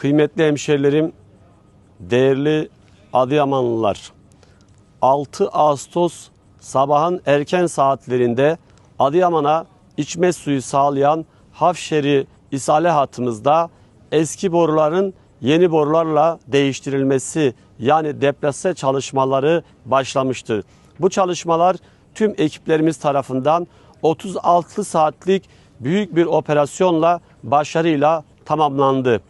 Kıymetli hemşerilerim, değerli Adıyamanlılar. 6 Ağustos sabahın erken saatlerinde Adıyaman'a içme suyu sağlayan Hafşeri İsale hattımızda eski boruların yeni borularla değiştirilmesi yani deplase çalışmaları başlamıştı. Bu çalışmalar tüm ekiplerimiz tarafından 36 saatlik büyük bir operasyonla başarıyla tamamlandı.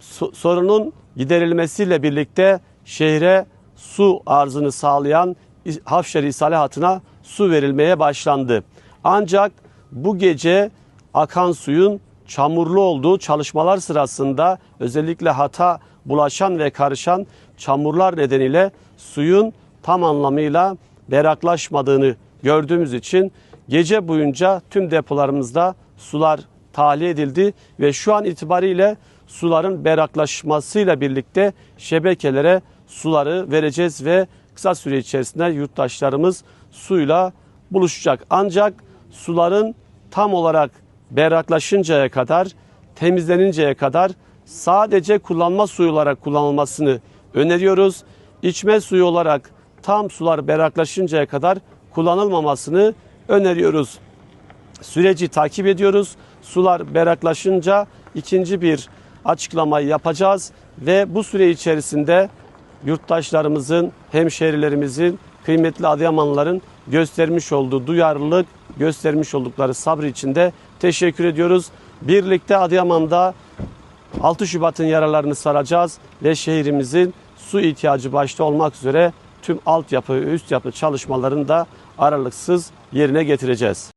So- sorunun giderilmesiyle birlikte şehre su arzını sağlayan Hafşeri İsale hattına su verilmeye başlandı. Ancak bu gece akan suyun çamurlu olduğu çalışmalar sırasında özellikle hata bulaşan ve karışan çamurlar nedeniyle suyun tam anlamıyla berraklaşmadığını gördüğümüz için gece boyunca tüm depolarımızda sular tahliye edildi ve şu an itibariyle suların berraklaşmasıyla birlikte şebekelere suları vereceğiz ve kısa süre içerisinde yurttaşlarımız suyla buluşacak. Ancak suların tam olarak berraklaşıncaya kadar, temizleninceye kadar sadece kullanma suyu olarak kullanılmasını öneriyoruz. İçme suyu olarak tam sular berraklaşıncaya kadar kullanılmamasını öneriyoruz süreci takip ediyoruz. Sular berraklaşınca ikinci bir açıklamayı yapacağız ve bu süre içerisinde yurttaşlarımızın, hemşehrilerimizin, kıymetli Adıyamanlıların göstermiş olduğu duyarlılık, göstermiş oldukları sabrı için de teşekkür ediyoruz. Birlikte Adıyaman'da 6 Şubat'ın yaralarını saracağız ve şehrimizin su ihtiyacı başta olmak üzere tüm altyapı, üst yapı çalışmalarını da aralıksız yerine getireceğiz.